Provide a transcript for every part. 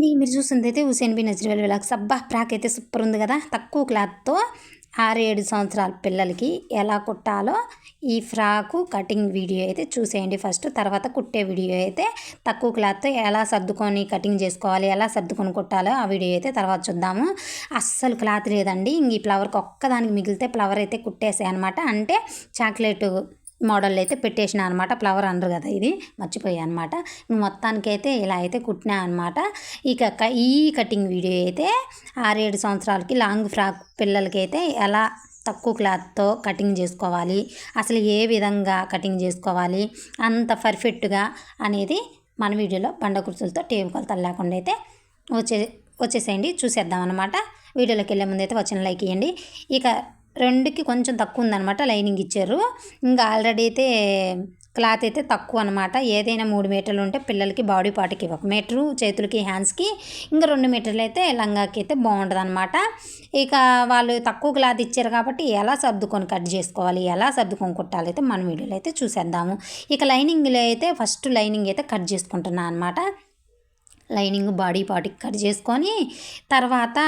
అండి మీరు చూసింది అయితే హుసేన్ బి నజ్రీవల్ విలాక్స్ అబ్బా ఫ్రాక్ అయితే సూపర్ ఉంది కదా. తక్కువ క్లాత్తో ఆరు ఏడు సంవత్సరాల పిల్లలకి ఎలా కుట్టాలో ఈ ఫ్రాకు కటింగ్ వీడియో అయితే చూసేయండి ఫస్ట్. తర్వాత కుట్టే వీడియో అయితే తక్కువ క్లాత్తో ఎలా సర్దుకొని కటింగ్ చేసుకోవాలి ఎలా సర్దుకొని కుట్టాలో ఆ వీడియో అయితే తర్వాత చూద్దాము. అస్సలు క్లాత్ లేదండి. ఇంక ఈ ఫ్లవర్కి ఒక్కదానికి మిగిలితే ఫ్లవర్ అయితే కుట్టేసాయి అనమాట అంటే చాక్లెట్ మోడల్ అయితే పెట్టేసిన అనమాట ఫ్లవర్ అనరు కదా ఇది. మర్చిపోయా అనమాట మొత్తానికైతే ఇలా అయితే కుట్టినా అనమాట ఇక ఈ కటింగ్ వీడియో అయితే ఆరేడు సంవత్సరాలకి లాంగ్ ఫ్రాక్ పిల్లలకైతే ఎలా తక్కువ క్లాత్తో కటింగ్ చేసుకోవాలి అసలు ఏ విధంగా కటింగ్ చేసుకోవాలి అంత పర్ఫెక్ట్గా అనేది మన వీడియోలో బండ కుర్చులతో టేబుల్ కొలతలు లేకుండా అయితే వచ్చే వచ్చేసేయండి. చూసేద్దాం అనమాట వీడియోలోకి వెళ్ళే ముందు అయితే వచ్చిన లైక్ ఇవ్వండి ఇక రెండుకి కొంచెం తక్కువ ఉందనమాట లైనింగ్ ఇచ్చారు. ఇంకా ఆల్రెడీ అయితే క్లాత్ అయితే తక్కువ అనమాట ఏదైనా మూడు మీటర్లు ఉంటే పిల్లలకి బాడీ పార్ట్కి ఒక మీటరు చేతులకి హ్యాండ్స్కి. ఇంకా రెండు మీటర్లు అయితే లంగాకి అయితే బాగుంటుంది అనమాట ఇక వాళ్ళు తక్కువ క్లాత్ ఇచ్చారు కాబట్టి ఎలా సర్దుకొని కట్ చేసుకోవాలి ఎలా సర్దుకొని కుట్టాలి అయితే మన వీడియోలో అయితే చూసేద్దాము. ఇక లైనింగ్లో అయితే ఫస్ట్ లైనింగ్ అయితే కట్ చేసుకుంటున్నాను అనమాట లైనింగ్ బాడీ పార్ట్కి కట్ చేసుకొని తర్వాత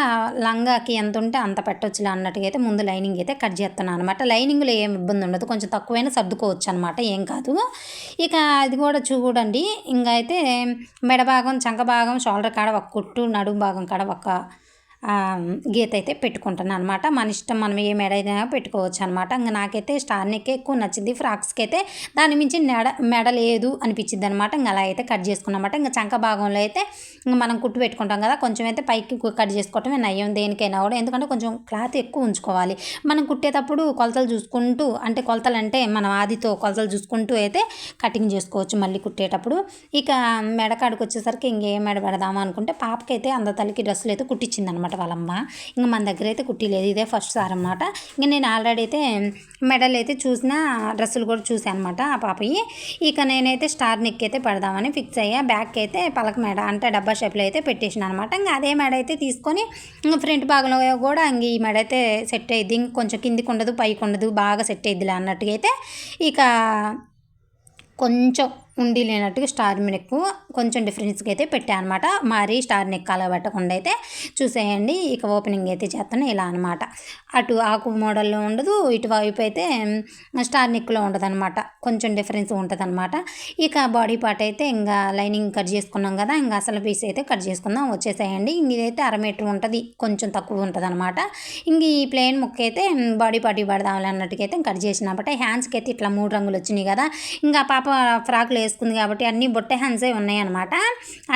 లంగాకి ఎంత ఉంటే అంత పెట్టొచ్చులే అన్నట్టుగా అయితే ముందు లైనింగ్ అయితే కట్ చేస్తున్నాను అనమాట లైనింగ్లో ఏం ఇబ్బంది ఉండదు. కొంచెం తక్కువైనా సర్దుకోవచ్చు అనమాట ఏం కాదు. ఇక అది కూడా చూడండి. ఇంకా అయితే మెడ భాగం చంక భాగం షోల్డర్ కాడ ఒక కుట్టు నడుము భాగం కాడ ఒక గీత అయితే పెట్టుకుంటాను అనమాట మన ఇష్టం మనం ఏ మెడ అయినా పెట్టుకోవచ్చు అనమాట ఇంకా నాకైతే స్టార్ నెక్ ఎక్కువ నచ్చింది. ఫ్రాక్స్కి అయితే దాని మించి మెడ మెడ లేదు అనిపించింది అనమాట ఇంకా అలా అయితే కట్ చేసుకున్నమాట. ఇంకా చంక భాగంలో అయితే ఇంకా మనం కుట్టు పెట్టుకుంటాం కదా కొంచెం అయితే పైకి కట్ చేసుకోవటమే నయ్యం దేనికైనా కూడా. ఎందుకంటే కొంచెం క్లాత్ ఎక్కువ ఉంచుకోవాలి. మనం కుట్టేటప్పుడు కొలతలు చూసుకుంటూ అంటే కొలతలు అంటే మనం ఆదితో కొలతలు చూసుకుంటూ అయితే కటింగ్ చేసుకోవచ్చు మళ్ళీ కుట్టేటప్పుడు. ఇక మెడ కాడికి వచ్చేసరికి ఇంకేం మెడ పెడదామా అనుకుంటే పాపకైతే అంద తల్లికి డ్రెస్సులు అయితే కుట్టించింది అనమాట అనమాట వాళ్ళమ్మ. ఇంక మన దగ్గర అయితే కుట్టిలేదు ఇదే ఫస్ట్ సార్ అనమాట. ఇంక నేను ఆల్రెడీ అయితే మెడల్ అయితే చూసిన డ్రెస్సులు కూడా చూసాను అనమాట ఆ పాపయి ఇక నేనైతే స్టార్ నెక్ అయితే పెడదామని ఫిక్స్ అయ్యా. బ్యాక్ అయితే పలక మెడ అంటే డబ్బా షేప్లో అయితే పెట్టేసిన అనమాట. ఇంకా అదే మెడ అయితే తీసుకొని ఇంకా ఫ్రంట్ భాగంలో కూడా ఇంక ఈ మెడ అయితే సెట్ అయ్యింది ఇంకొంచెం కిందికి ఉండదు పైకి ఉండదు బాగా సెట్ అయ్యిద్దిలే అన్నట్టుగా అయితే ఇక కొంచెం ఉండి లేనట్టుగా స్టార్ నెక్ కొంచెం డిఫరెన్స్గా అయితే పెట్టాను అనమాట మరీ స్టార్ నెక్ అలా పెట్టకుండా అయితే చూసేయండి. ఇక ఓపెనింగ్ అయితే చేస్తాను ఇలా అనమాట అటు ఆకు మోడల్లో ఉండదు ఇటువైపు అయితే స్టార్ నెక్లో ఉండదు అనమాట కొంచెం డిఫరెన్స్ ఉంటుంది అనమాట ఇక బాడీ పార్ట్ అయితే ఇంకా లైనింగ్ కట్ చేసుకున్నాం కదా ఇంకా అసలు పీస్ అయితే కట్ చేసుకుందాం. వచ్చేసేయండి. ఇదైతే అర మీటర్ ఉంటుంది కొంచెం తక్కువ ఉంటుంది అనమాట ఇంక ఈ ప్లెయిన్ ముక్క అయితే బాడీ పార్టీ పడదాం అన్నట్టుగా అయితే కట్ చేసినప్పుడు హ్యాండ్స్కి అయితే ఇట్లా మూడు రంగులు వచ్చినాయి కదా ఇంకా పాప ఫ్రాక్లు వేసుకుంది కాబట్టి అన్ని బొట్టె హ్యాండ్సే ఉన్నాయన్నమాట.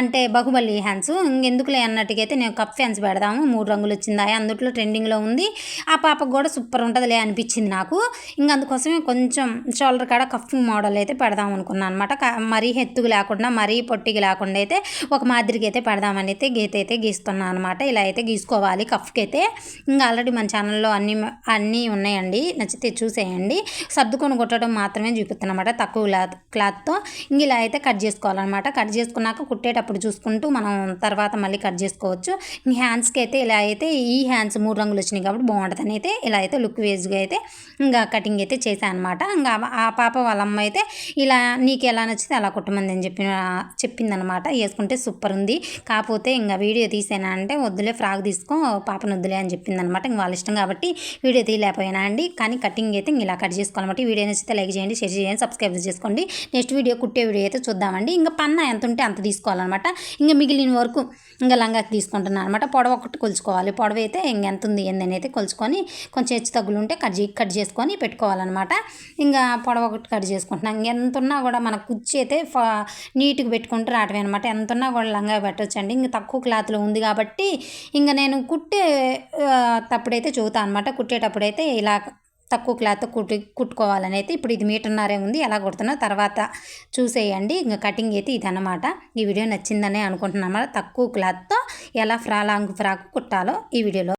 అంటే బహుబలి హ్యాండ్స్ ఇంకెందుకులే అన్నట్టుగా అయితే నేను కప్ హ్యాండ్స్ పెడదాము. మూడు రంగులు వచ్చిందా అందుట్లో ట్రెండింగ్లో ఉంది. ఆ పాపకు కూడా సూపర్ ఉంటుందిలే అనిపించింది నాకు. ఇంక అందుకోసమే కొంచెం షోల్డర్ కాడ కఫ్ మోడల్ అయితే పెడదాం అనుకున్నాను అనమాట మరీ హెత్తుకు లేకుండా మరీ పొట్టికి లేకుండా అయితే ఒక మాదిరికి అయితే పెడదామని అయితే గీత అయితే గీస్తున్నాను అనమాట ఇలా అయితే గీసుకోవాలి కఫ్కి అయితే ఇంకా ఆల్రెడీ మన ఛానల్లో అన్ని అన్నీ ఉన్నాయండి. నచ్చితే చూసేయండి. సర్దుకొని కొట్టడం మాత్రమే చూపిస్తున్నమాట తక్కువ క్లాత్ క్లాత్తో ఇంక ఇలా అయితే కట్ చేసుకోవాలన్నమాట. కట్ చేసుకున్నాక కుట్టేటప్పుడు చూసుకుంటూ మనం తర్వాత మళ్ళీ కట్ చేసుకోవచ్చు. హ్యాండ్స్కి అయితే ఇలా అయితే ఈ హ్యాండ్స్ మూడు రంగులు వచ్చినాయి కాబట్టి బాగుంటుందని అయితే ఇలా అయితే లుక్ వేజ్గా అయితే ఇంకా కటింగ్ అయితే చేశాను అనమాట ఇంకా ఆ పాప వాళ్ళ అమ్మ అయితే ఇలా నీకు ఎలా నచ్చితే అలా కుట్టమంది అని చెప్పిన చెప్పిందనమాట వేసుకుంటే సూపర్ ఉంది. కాకపోతే ఇంకా వీడియో తీసానా అంటే వద్దులే ఫ్రాక్ తీసుకో పాపను వద్దులే అని చెప్పిందనమాట ఇంక వాళ్ళ ఇష్టం కాబట్టి వీడియో తీయలేకపోయినా అండి. కానీ కటింగ్ అయితే ఇలా కట్ చేసుకోవాలన్నమాట. వీడియో నచ్చితే లైక్ చేయండి షేర్ చేయండి సబ్స్క్రైబ్ చేసుకోండి. నెక్స్ట్ వీడియో కుట్టే వీడియో అయితే చూద్దామండి. ఇంకా పన్న ఎంత ఉంటే అంత తీసుకోవాలన్నమాట. ఇంకా మిగిలిన వరకు ఇంకా లంగాకి తీసుకుంటున్నాను అనమాట పొడవ ఒకటి కొలుచుకోవాలి. పొడవ అయితే ఇంకెంత ఉంది ఏందని అయితే కొలుచుకొని కొంచెం హెచ్చు తగ్గులు ఉంటే కట్ కట్ చేసుకొని పెట్టుకోవాలన్నమాట. ఇంకా పొడవ ఒకటి కట్ చేసుకుంటున్నాం. ఎంత ఉన్నా కూడా మన కుర్చీ అయితే నీట్గా పెట్టుకుంటూ రావటమే అనమాట ఎంత ఉన్నా కూడా లంగా పెట్టచ్చండి. ఇంకా తక్కువ క్లాత్లో ఉంది కాబట్టి ఇంకా నేను కుట్టే తప్పుడైతే చూతాను అనమాట కుట్టేటప్పుడైతే ఇలా తక్కువ క్లాత్ కుట్టి కుట్టుకోవాలని అయితే ఇప్పుడు ఇది మీటర్న్నరే ఉంది. ఎలా కుడుతున్నా తర్వాత చూసేయండి. ఇంకా కటింగ్ అయితే ఇది అనమాట ఈ వీడియో నచ్చిందనే అనుకుంటున్నాం తక్కువ క్లాత్తో ఎలా ఫ్రా లాంగ్ ఫ్రాక్ కుట్టాలో ఈ వీడియోలో.